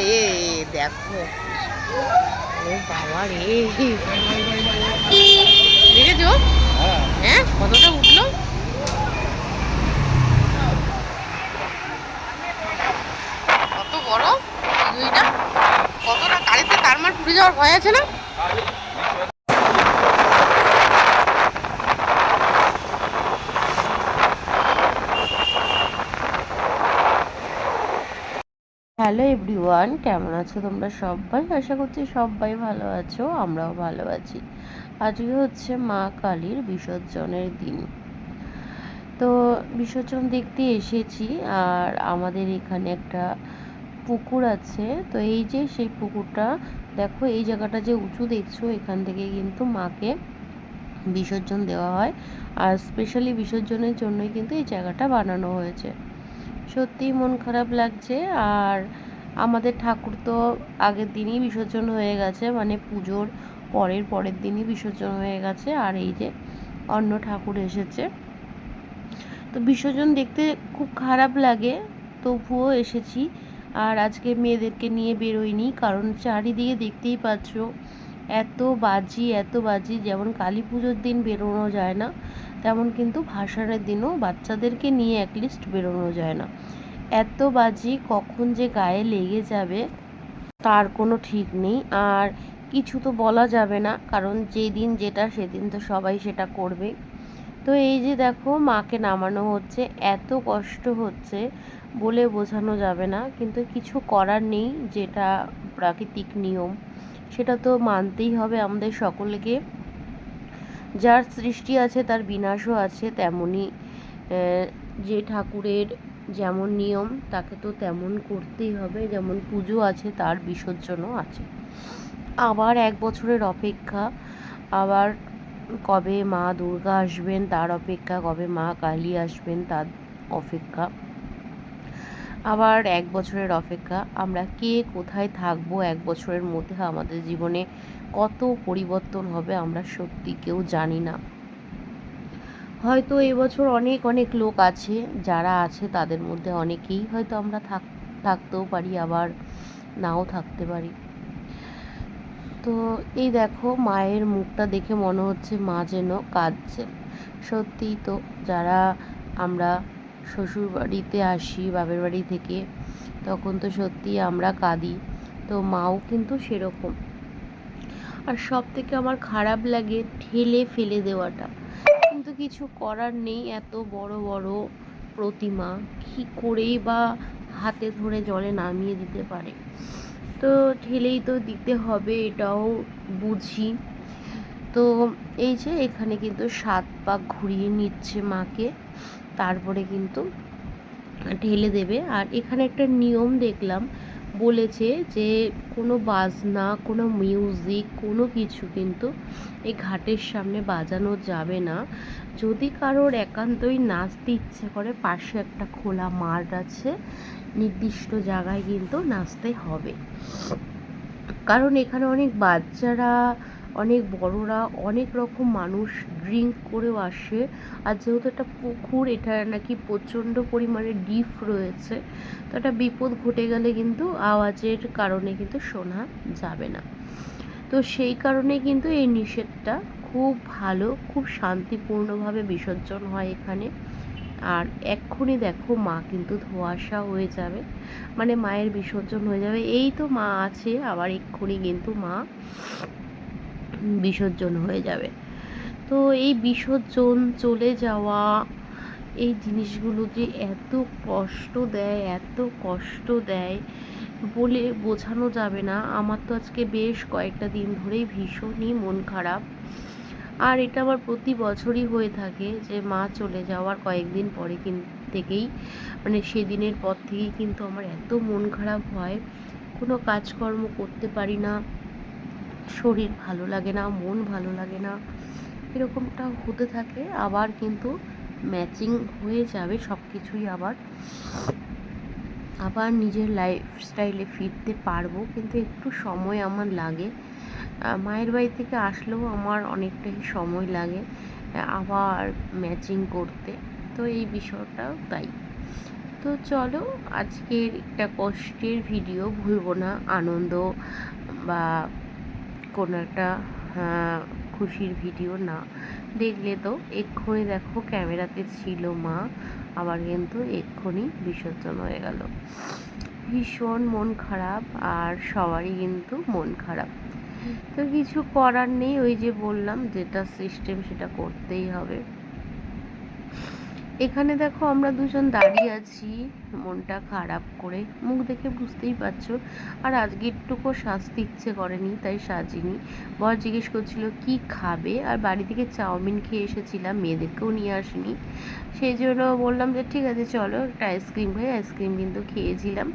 রে দেখো। ও বাবা দেখেছ? হ্যাঁ কতটা উঠল? কত বড়? দুইটা। কতটা গাড়িতে তার মার পুড়ে যাওয়ার ভয় আছে না? হ্যালো এভরিওয়ান, কেমন আছো তোমরা সবাই? আশা করছি সবাই ভালো আছো, আমরাও ভালো আছি। আজকে হচ্ছে মা কালীর বিসর্জনের দিন। তো বিসর্জন দেখতে এসেছি আর আমাদের এখানে একটা পুকুর আছে। তো এই যে সেই পুকুরটা, দেখো এই জায়গাটা যে উঁচু দেখছ, এখান থেকে কিন্তু মাকে বিসর্জন দেওয়া হয়। আর স্পেশালি বিসর্জনের জন্যই কিন্তু এই জায়গাটা বানানো হয়েছে। সত্যিই মন খারাপ লাগছে। আর আমাদের ঠাকুর তো আগের দিনই বিসর্জন হয়ে গেছে মানে পুজোর পরের পরের দিনই বিসর্জন হয়ে গেছে, আর এই যে অন্য ঠাকুর এসেছে। তো বিসর্জন দেখতে খুব খারাপ লাগে, তবুও এসেছি, আর আজকে মেয়েদেরকে নিয়ে বেরোইনি, কারণ চারিদিকে দেখতেই পাচ্ছ, এত বাজি এত বাজি, যেমন কালী পুজোর দিন বেরোনো যায় না, তেমন কিন্তু ভাসানের দিনও বাচ্চাদেরকে নিয়ে অ্যাটলিস্ট বেরোনো যায় না। এত বাজি কখন যে গায়ে লেগে যাবে, তার কোনো ঠিক নেই। আর কিছু তো বলা যাবে না, কারণ যেদিন যেটা সেদিন তো সবাই সেটা করবে। তো এই যে দেখো, মাকে নামানো হচ্ছে, এত কষ্ট হচ্ছে বলে বোঝানো যাবে না, কিন্তু কিছু করার নেই, যেটা প্রাকৃতিক নিয়ম। সেটা তো মানতেই হবে আমাদের সকলকে। যার সৃষ্টি আছে, তার বিনাশও আছে তেমনই যে ঠাকুরের যেমন নিয়ম, তাকে তো তেমন করতেই হবে। যেমন পুজো আছে, তার বিসর্জনও আছে। আবার এক বছরের অপেক্ষা। আবার কবে মা দুর্গা আসবেন, তার অপেক্ষা। কবে মা কালী আসবেন, তার অপেক্ষা। আবার এক বছরের অপেক্ষা। আমরা কে কোথায় থাকব এক বছরের মধ্যে? আমাদের জীবনে কত পরিবর্তন হবে আমরা সত্যি কেউ জানি না। হয়তো এবছর অনেক অনেক লোক আছে, যারা আছে তাদের মধ্যে অনেকেই হয়তো আমরা থাক, থাকতেও পারি, আবার নাও থাকতে পারি। তো এই দেখো মায়ের মুখটা দেখে মনে হচ্ছে মা যেন কাঁদছেন সত্যিই তো যারা আমরা শ্বশুর বাড়িতে আসি, বাপের বাড়ি থেকে, তখন তো সত্যি আমরা কাঁদি, তো মাও কিন্তু সেরকম। আর সব থেকে আমার খারাপ লাগে ঠেলে ফেলে দেওয়াটা। কিন্তু কিছু করার নেই, এত বড় বড় প্রতিমা। কী করেই বা হাতে ধরে জলে নামিয়ে দিতে পারে? তো ঠেলেই তো দিতে হবে, এটাও বুঝি। তো এই যে, এখানে কিন্তু সাত পাক ঘুরিয়ে নিচ্ছে মাকে। তারপরে কিন্তু ঢেলে দেবে। আর এখানে একটা নিয়ম দেখলাম বলেছে যে কোনো বাজনা, কোনো মিউজিক কোনো কিছু কিন্তু এই ঘাটের সামনে বাজানো যাবে না। যদি কারোর একান্তই নাচতে ইচ্ছে করে, পাশে একটা খোলা মাঠ আছে, নির্দিষ্ট জায়গায় কিন্তু নাচতে হবে। কারণ এখানে অনেক বাচ্চারা অনেক বড়রা, অনেক রকম মানুষ ড্রিঙ্ক করেও আসে। আর যেহেতু একটা পুকুর, এটা নাকি প্রচণ্ড পরিমাণে ডিপ রয়েছে, তো একটা বিপদ ঘটে গেলে কিন্তু আওয়াজের কারণে কিন্তু শোনা যাবে না। তো সেই কারণে কিন্তু এই নিষেধটা খুব ভালো, খুব শান্তিপূর্ণভাবে বিসর্জন হয় এখানে। আর এক্ষুনি দেখো মা কিন্তু ধোয়াশা হয়ে যাবে মানে মায়ের বিসর্জন হয়ে যাবে। এই তো মা আছে, আবার এক্ষুনি কিন্তু মা বিসর্জন হয়ে যাবে। তো এই বিসর্জন চলে যাওয়া, এই জিনিসগুলো যে এত কষ্ট দেয়, এত কষ্ট দেয় বলে বোঝানো যাবে না। আমার তো আজকে বেশ কয়েকটা দিন ধরেই ভীষণই মন খারাপ। আর এটা আমার প্রতি বছরই হয়ে থাকে যে মা চলে যাওয়ার কয়েকদিন পরে কিন, থেকেই মানে সেদিনের পর থেকেই কিন্তু আমার এত মন খারাপ হয়। কোনো কাজকর্ম করতে পারি না। শরীর ভালো লাগে না, মন ভালো লাগে না, এরকমটা হতে থাকে। আবার কিন্তু ম্যাচিং হয়ে যাবে সব কিছুই আবার। আবার নিজের লাইফস্টাইলে ফিরতে পারব, কিন্তু একটু সময় আমার লাগে। মায়ের বাড়ি থেকে আসলেও আমার অনেকটাই সময় লাগে, আবার ম্যাচিং করতে। তো এই বিষয়টাও তাই। তো চলো, আজকের একটা কষ্টের ভিডিও ভুলবো না, আনন্দ বা কোনো একটা খুশির ভিডিও না। দেখলে তো এক্ষুনি দেখো ক্যামেরাতে ছিল মা, আবার কিন্তু এক্ষুনি বিসর্জন হয়ে গেল। ভীষণ মন খারাপ আর সবারই কিন্তু মন খারাপ। তো কিছু করার নেই, ওই যে বললাম যেটা সিস্টেম সেটা করতেই হবে। এখানে দেখো আমরা দুজন দাঁড়িয়ে আছি। মনটা খারাপ করে। মুখ দেখে বুঝতেই পারছ। আর আজকে একটুকু সাজতে ইচ্ছে করেনি, তাই সাজিনি। বর জিজ্ঞেস করছিল, কি খাবে? আর বাড়ি থেকে চাউমিন খেয়ে এসেছিলাম, মেয়েদেরকেও নিয়ে আসিনি। সেই জন্য বললাম যে, ঠিক আছে, চলো, একটা আইসক্রিম খাই। আইসক্রিম কিন্তু খেয়েছিলাম।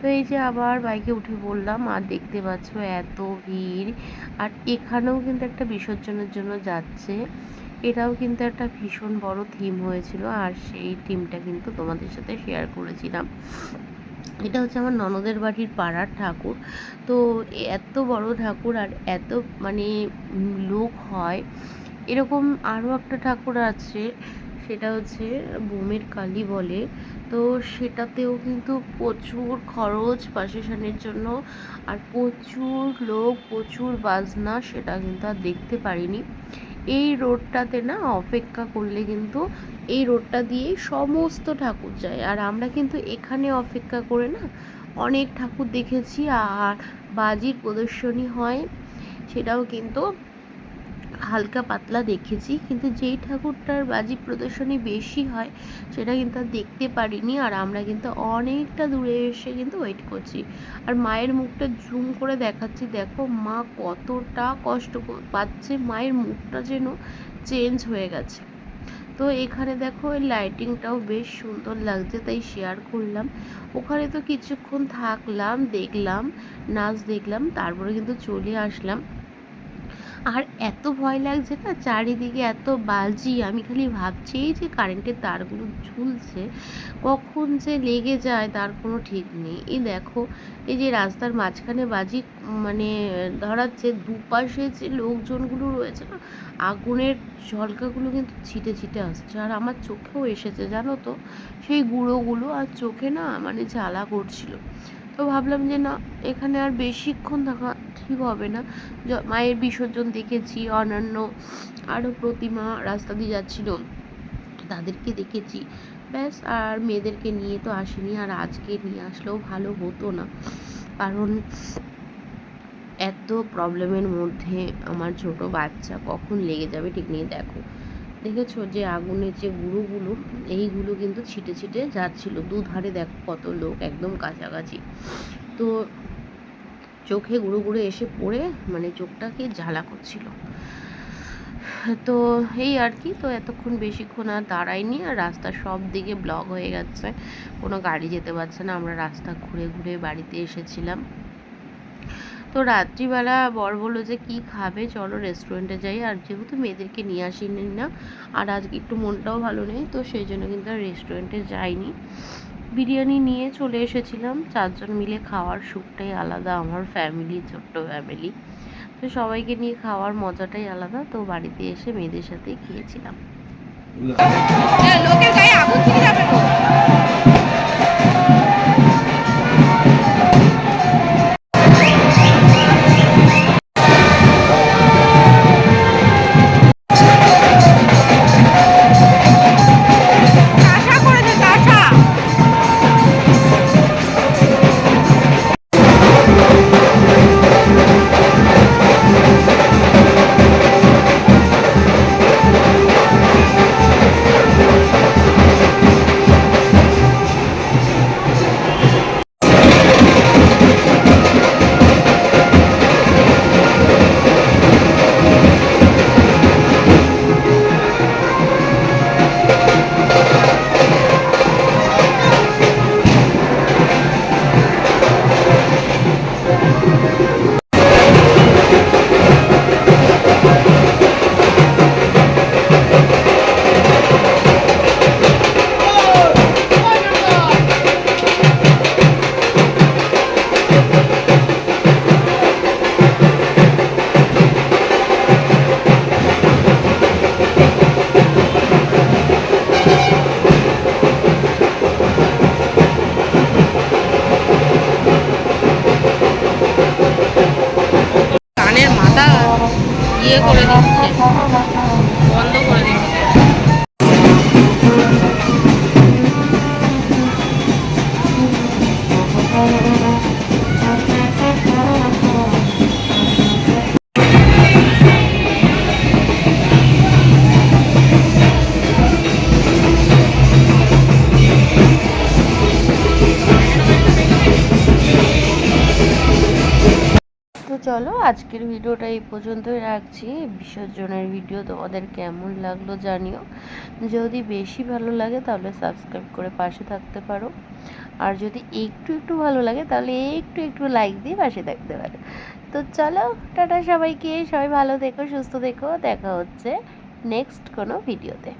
তো এই যে আবার বাইকে উঠে বললাম, আর দেখতে পাচ্ছ এত ভিড়। আর এখানেও কিন্তু একটা বিসর্জনের জন্য যাচ্ছে। এটাও কিন্তু একটা ভীষণ বড় থিম হয়েছিল, আর সেই থিমটা কিন্তু তোমাদের সাথে শেয়ার করেছিলাম। এটা হচ্ছে আমার ননদের বাড়ির পাড়ার ঠাকুর। তো এত বড় ঠাকুর আর এত মানে লোক হয়, এরকম আরও একটা ঠাকুর আছে, সেটা হচ্ছে বোমের কালী বলে। তো সেটাতেও কিন্তু প্রচুর খরচ প্রশাসনের জন্য, আর প্রচুর লোক, প্রচুর বাজনা, সেটা কিন্তু আর দেখতে পারিনি। এই রোডটাতে না অপেক্ষা করলে কিন্তু এই রোডটা দিয়ে সমস্ত ঠাকুর যায়। আর আমরা কিন্তু এখানে অপেক্ষা করে না অনেক ঠাকুর দেখেছি, আর বাজির প্রদর্শনী হয়, সেটাও কিন্তু হালকা পাতলা দেখেছি, কিন্তু যেই ঠাকুরটার বাজি প্রদর্শনী বেশি হয়, সেটা কিন্তু আর দেখতে পারিনি আর আমরা কিন্তু অনেকটা দূরে এসে কিন্তু ওয়েট করছি। আর মায়ের মুখটা জুম করে দেখাচ্ছি, দেখো মা কতটা কষ্ট পাচ্ছে, মায়ের মুখটা যেন চেঞ্জ হয়ে গেছে। তো এখানে দেখো ওই লাইটিংটাও বেশ সুন্দর লাগছে, তাই শেয়ার করলাম। ওখানে তো কিছুক্ষণ থাকলাম, দেখলাম, নাচ দেখলাম, তারপরে কিন্তু চলে আসলাম। আর এত ভয় লাগছে না? চারিদিকে এত বাজি আমি খালি ভাবছি এই যে কারেন্টের তারগুলো ঝুলছে, কখন যে লেগে যায় তার কোনো ঠিক নেই। এই দেখো, এই যে রাস্তার মাঝখানে বাজি মানে ধরাচ্ছে দুপাশে যে লোকজনগুলো রয়েছে না, আগুনের ঝলকাগুলো কিন্তু ছিটে ছিটে আসছে। আর আমার চোখেও এসেছে, জানো তো? সেই গুঁড়োগুলো আর চোখে না মানে জ্বালা করছিল। তো ভাবলাম যে না, এখানে আর বেশিক্ষণ থাকা ঠিক হবে না। মায়ের বিসর্জন দেখেছি অন্যান্য আরও প্রতিমা রাস্তা দিয়ে যাচ্ছিল। তাদেরকে দেখেছি। ব্যাস, আর মেয়েদেরকে নিয়ে তো আসিনি, আর আজকে নিয়ে আসলেও ভালো হতো না। কারণ এত প্রবলেমের মধ্যে আমার ছোট বাচ্চা কখন লেগে যাবে ঠিক নেই, দেখো। দেখেছ যে আগুনের যে গুঁড়োগুলো, এইগুলো কিন্তু ছিটে ছিটে যাচ্ছিল। দুধারে দেখো কত লোক, একদম কাছাকাছি। তো চোখে গুঁড়ো গুঁড়ো এসে পড়ে মানে চোখটাকে জ্বালা করছিল। তো এই আর কি, তো এতক্ষণ বেশিক্ষণ আর দাঁড়াইনি আর রাস্তা সব দিকে ব্লক হয়ে গেছে। কোনো গাড়ি যেতে পারছে না, আমরা রাস্তা ঘুরে ঘুরে বাড়িতে এসেছিলাম। তো রাত্রিবেলা বর বলল যে, কি খাবে? চলো রেস্টুরেন্টে যাই। আর যেহেতু মেয়েদেরকে নিয়ে আসিনি না, আর আজকে একটু মনটাও ভালো নেই, তো সেই জন্য কিন্তু আর রেস্টুরেন্টে যাইনি। বিরিয়ানি নিয়ে চলে এসেছিলাম। চারজন মিলে খাওয়ার সুখটাই আলাদা, আমার ফ্যামিলি ছোট্ট ফ্যামিলি তো সবাইকে নিয়ে খাওয়ার মজাটাই আলাদা, তো বাড়িতে এসে মেয়েদের সাথে খেয়েছিলাম লোকের গায়ে আগুন করে দিচ্ছে বন্ধ করে দিচ্ছে। তো আজকের ভিডিওটা এই পর্যন্তই রাখছি। বিসর্জনের ভিডিও তোমাদের কেমন লাগল জানিও। যদি বেশি ভালো লাগে তাহলে সাবস্ক্রাইব করে পাশে থাকতে পারো। আর যদি একটু একটু ভালো লাগে তাহলে একটু একটু লাইক দিয়ে পাশে থাকতে পারো। তো চলো, টাটা সবাইকে। সবাই ভালো থেকো, সুস্থ থেকো। দেখা হচ্ছে নেক্সট কোনো ভিডিওতে।